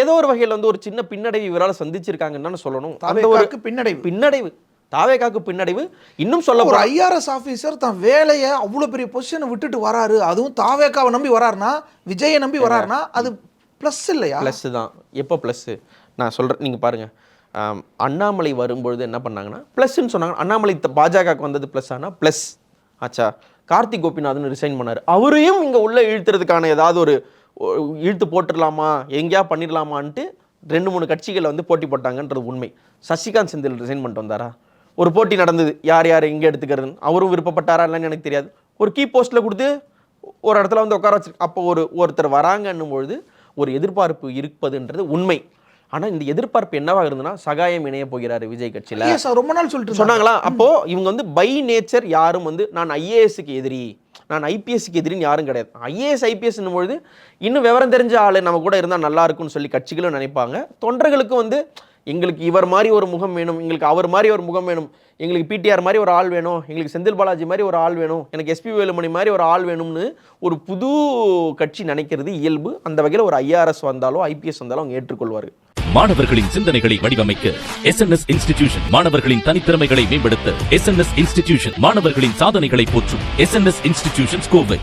ஏதோ ஒரு வகையில் வந்து ஒரு சின்ன பின்னடைவு இவரால் சந்திச்சிருக்காங்கன்னு சொல்லணும். அந்த ஒரு பின்னடைவு. பின்னடைவு. தாவேகாக்கு பின்னடைவு. இன்னும் சொல்ல ஒரு ஐஆர்எஸ் ஆபீசர் தான் வேலையை அவ்வளவு பெரிய பொசிஷனை விட்டுட்டு வராரு. அதுவும் தாவேக்காவை நம்பி வராருன்னா விஜயை நம்பி வராருன்னா அது ப்ளஸ் இல்லையா? ப்ளஸ் தான். எப்போ ப்ளஸ்ஸு நான் சொல்கிறேன் நீங்கள் பாருங்கள் அண்ணாமலை வரும்பொழுது என்ன பண்ணாங்கன்னா ப்ளஸ்ன்னு சொன்னாங்க. அண்ணாமலை பாஜகவுக்கு வந்தது ப்ளஸ் ஆனால் ப்ளஸ் ஆச்சா. கார்த்திக் கோபிநாதன் ரிசைன் பண்ணார். அவரையும் இங்கே உள்ளே இழுத்துறதுக்கான ஏதாவது ஒரு இழுத்து போட்டுடலாமா? எங்கேயா பண்ணிடலாமான்ட்டு ரெண்டு மூணு கட்சிகளை வந்து போட்டி போட்டாங்கன்றது உண்மை. சசிகாந்த் செந்தில் ரிசைன் பண்ணிட்டு வந்தாரா? ஒரு போட்டி நடந்தது. யார் யார் எங்கே எடுத்துக்கிறதுன்னு. அவரும் விருப்பப்பட்டாரா இல்லைன்னு எனக்கு தெரியாது. ஒரு கீ போஸ்ட்டில் கொடுத்து ஒரு இடத்துல வந்து உட்கார வச்சு அப்போ ஒரு ஒருத்தர் வராங்கன்னும் பொழுது ஒரு எதிர்பார்ப்பு இருப்பதுன்றது உண்மை. ஆனா இந்த எதிர்பார்ப்பு என்னவா இருந்ததுன்னா சகாயம் இணைய போகிறாரு விஜய் கட்சியில. ரொம்ப நாள் சொல்லிட்டு. சொன்னாங்களா? அப்போ இவங்க வந்து பை நேச்சர் யாரும் வந்து நான் ஐஏஎஸ்க்கு எதிரி. நான் ஐபிஎஸ்க்கு எதிரின்னு யாரும் கிடையாது. ஐஏஎஸ் ஐபிஎஸ்ன்னும் பொழுது இன்னும் விவரம் தெரிஞ்ச ஆள் நம்ம கூட இருந்தால் நல்லா இருக்கும்னு சொல்லி கட்சிகளும் நினைப்பாங்க. தொண்டர்களுக்கும் வந்து எங்களுக்கு இவர் மாதிரி ஒரு முகம் வேணும் எங்களுக்கு அவர் மாதிரி ஒரு முகம் வேணும் எங்களுக்கு பிடிஆர் மாதிரி ஒரு ஆள் வேணும் எங்களுக்கு செந்தில் பாலாஜி மாதிரி ஒரு ஆள் வேணும் எனக்கு எஸ்பி வேலுமணி மாதிரி ஒரு ஆள் வேணும்னு ஒரு புது கட்சி நினைக்கிறது இயல்பு. அந்த வகையில் ஒரு ஐஆர்எஸ் வந்தாலோ ஐபிஎஸ் வந்தாலும் அவங்க ஏற்றுக்கொள்வார். மாணவர்களின் சிந்தனைகளை வடிவமைக்க எஸ் என் எஸ் இன்ஸ்டிடியூஷன் மாணவர்களின் தனித்திறமைகளை மேம்படுத்த எஸ் என் எஸ் இன்ஸ்டிடியூஷன் மாணவர்களின் சாதனைகளை போற்றும் எஸ் இன்ஸ்டிடியூஷன் கோவை.